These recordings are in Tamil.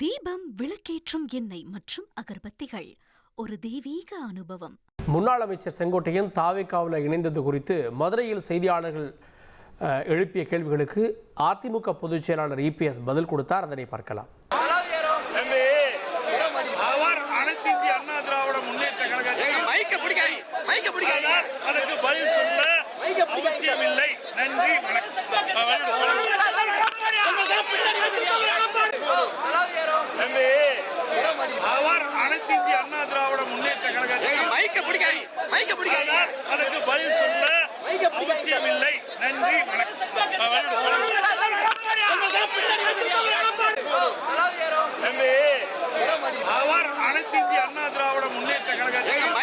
தீபம் விளக்கேற்றும் எண்ணெய் மற்றும் அகர்பத்திகள். ஒரு தெய்வீக அனுபவம். முன்னாள் அமைச்சர் செங்கோட்டையன் தாவேக்காவில் இணைந்தது குறித்து மதுரையில் செய்தியாளர்கள் எழுப்பிய கேள்விகளுக்கு அதிமுக பொதுச் செயலாளர் இபிஎஸ் பதில் கொடுத்தார். அதனை பார்க்கலாம். தம்பி, அவர் அனைத்து இந்திய அண்ணா திராவிட முன்னேற்ற கழகத்தில் மைக்க பிடிக்காது மைக்க பிடிக்காது அதனால் அதற்கு பதில் சொல்ல அவசியமில்லை நன்றி வணக்கம் தம்பி, அவர் அனைத்து இந்திய அண்ணா திராவிட முன்னேற்ற கழகத்தில் மைக்க பிடிக்காது மைக்க பிடிக்காது அதனால் அதற்கு பதில் சொல்ல அவசியமில்லை. நன்றி வணக்கம். தம்பி, அவர் அனைத்து இந்திய அண்ணா திராவிட முன்னேற்ற கழகத்தில்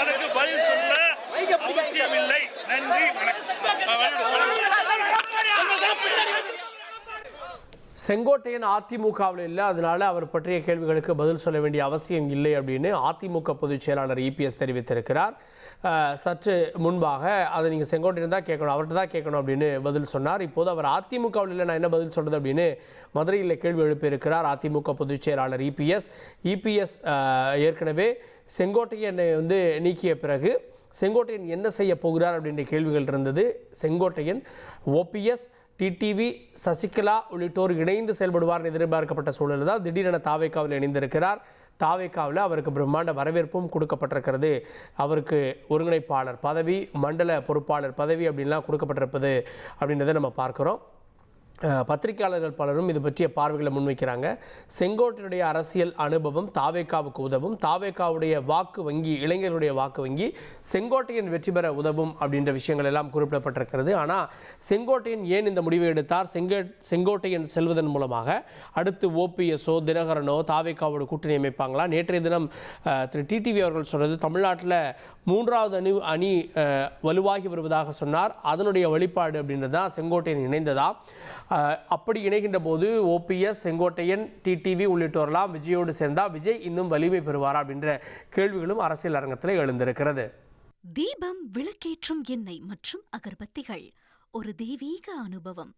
அதற்கு பதில் சொல்ல அவசியமில்லை. நன்றி வணக்கம். செங்கோட்டையன் அதிமுகவில் இல்லை. அதனால அவர் பற்றிய கேள்விகளுக்கு பதில் சொல்ல வேண்டிய அவசியம் இல்லை அப்படின்னு அதிமுக பொதுச் செயலாளர் இபிஎஸ் தெரிவித்திருக்கிறார். சற்று முன்பாக அதை நீங்கள் செங்கோட்டையன் தான் கேட்கணும் அவர்கிட்ட தான் கேட்கணும் அப்படின்னு பதில் சொன்னார். இப்போது அவர் அதிமுகவில் இல்லை நான் என்ன பதில் சொல்கிறது அப்படின்னு மதுரையில் கேள்வி எழுப்பியிருக்கிறார் அதிமுக பொதுச் செயலாளர் இபிஎஸ். இபிஎஸ் ஏற்கனவே செங்கோட்டையனை வந்து நீக்கிய பிறகு செங்கோட்டையன் என்ன செய்ய போகிறார் அப்படின்ற கேள்விகள் இருந்தது. செங்கோட்டையன் ஓபிஎஸ் டிடிவி சசிகலா உள்ளிட்டோர் இணைந்து செயல்படுவார் எதிர்பார்க்கப்பட்ட சூழலில் தான் திடீரென தாவேக்காவில் இணைந்திருக்கிறார். தாவேக்காவில் அவருக்கு பிரம்மாண்ட வரவேற்பும் கொடுக்கப்பட்டிருக்கிறது. அவருக்கு ஒருங்கிணைப்பாளர் பதவி மண்டல பொறுப்பாளர் பதவி அப்படின்லாம் கொடுக்கப்பட்டிருப்பது அப்படின்றத நம்ம பார்க்குறோம். பத்திரிகையாளர்கள் பலரும் இது பற்றிய பார்வைகளை முன்வைக்கிறாங்க. செங்கோட்டையுடைய அரசியல் அனுபவம் தாவேக்காவுக்கு உதவும் தாவேக்காவுடைய வாக்கு வங்கி இளைஞர்களுடைய வாக்கு வங்கி செங்கோட்டையன் வெற்றி பெற உதவும் அப்படின்ற விஷயங்கள் எல்லாம் குறிப்பிடப்பட்டிருக்கிறது. ஆனால் செங்கோட்டையன் ஏன் இந்த முடிவை எடுத்தார்? செங்கோ செங்கோட்டையன் செல்வதன் மூலமாக அடுத்து ஓபிஎஸோ தினகரனோ தாவேக்காவோட கூட்டணி அமைப்பாங்களா? நேற்றைய தினம் திரு டிடிவி அவர்கள் சொன்னது தமிழ்நாட்டில் மூன்றாவது அணி அணி வலுவாகி வருவதாக சொன்னார். அதனுடைய வெளிப்பாடு அப்படின்றது தான் செங்கோட்டையன் இணைந்ததா? அப்படி இணைகின்ற போது ஓபிஎஸ் செங்கோட்டையன் டிடிவி உள்ளிட்டோரெல்லாம் விஜயோடு சேர்ந்தால் விஜய் இன்னும் வலிமை பெறுவாரா அப்படின்ற கேள்விகளும் அரசியல் அரங்கத்தில் எழுந்திருக்கிறது. தீபம் விளக்கேற்றும் எண்ணெய் மற்றும் அகர்பத்திகள். ஒரு தெய்வீக அனுபவம்.